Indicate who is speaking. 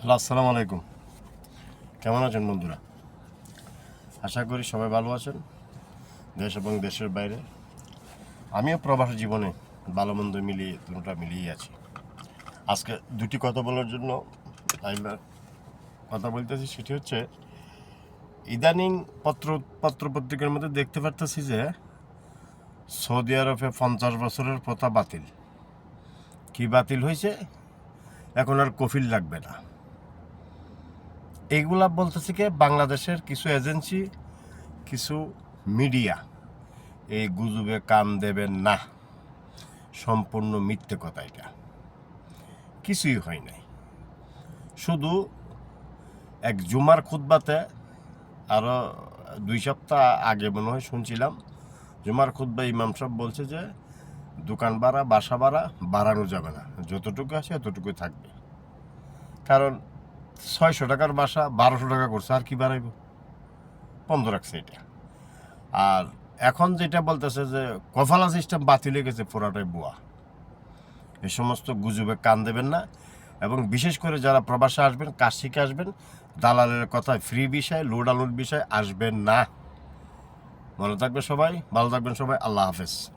Speaker 1: Hello, আসসালামু আলাইকুম। কেমন আছেন বন্ধুরা? আশা করি সবাই ভালো আছেন, দেশ এবং দেশের বাইরে। আমিও প্রবাস জীবনে ভালো মন্দ মিলিয়ে দুটা মিলিয়ে আছি। আজকে দুটি কথা বলার জন্য কথা বলতেছি, সেটি হচ্ছে, ইদানিং পত্র পত্র পত্রিকার মধ্যে দেখতে পারতেছি যে সৌদি আরবে পঞ্চাশ বছরের প্রথা বাতিল। কি বাতিল হয়েছে? এখন আর কফিল লাগবে না। এইগুলা বলতেছে কি, বাংলাদেশের কিছু এজেন্সি, কিছু মিডিয়া, এই গুজবে কান দেবেন না। সম্পূর্ণ মিথ্যে কথা এটা। কিছুই হয় নাই। শুধু এক জুমার খুতবাতে আরও দুই সপ্তাহ আগে মনে হয় শুনছিলাম, জুমার খুতবা ইমাম সাহেব বলছে যে, দোকান ভাড়া, বাসা ভাড়া বাড়ানো যাবে না। যতটুকু আছে এতটুকুই থাকবে। কারণ ছয়শো টাকার বাসা, বারোশো টাকা করছে, আর কি বাড়াইব? বন্ধ রাখছে এটা। আর এখন যেটা বলতেছে যে, কফালা সিস্টেম বাতিল হয়ে গেছে পুরাটাই বুয়া। এই সমস্ত গুজবে কান দেবেন না। এবং বিশেষ করে যারা প্রবাসে আসবেন কাজ শিখে আসবেন, দালালের কথায় ফ্রি বিষয় লোড আলুর বিষয় আসবেন না। ভালো থাকবে সবাই, ভালো থাকবেন সবাই, আল্লাহ হাফেজ।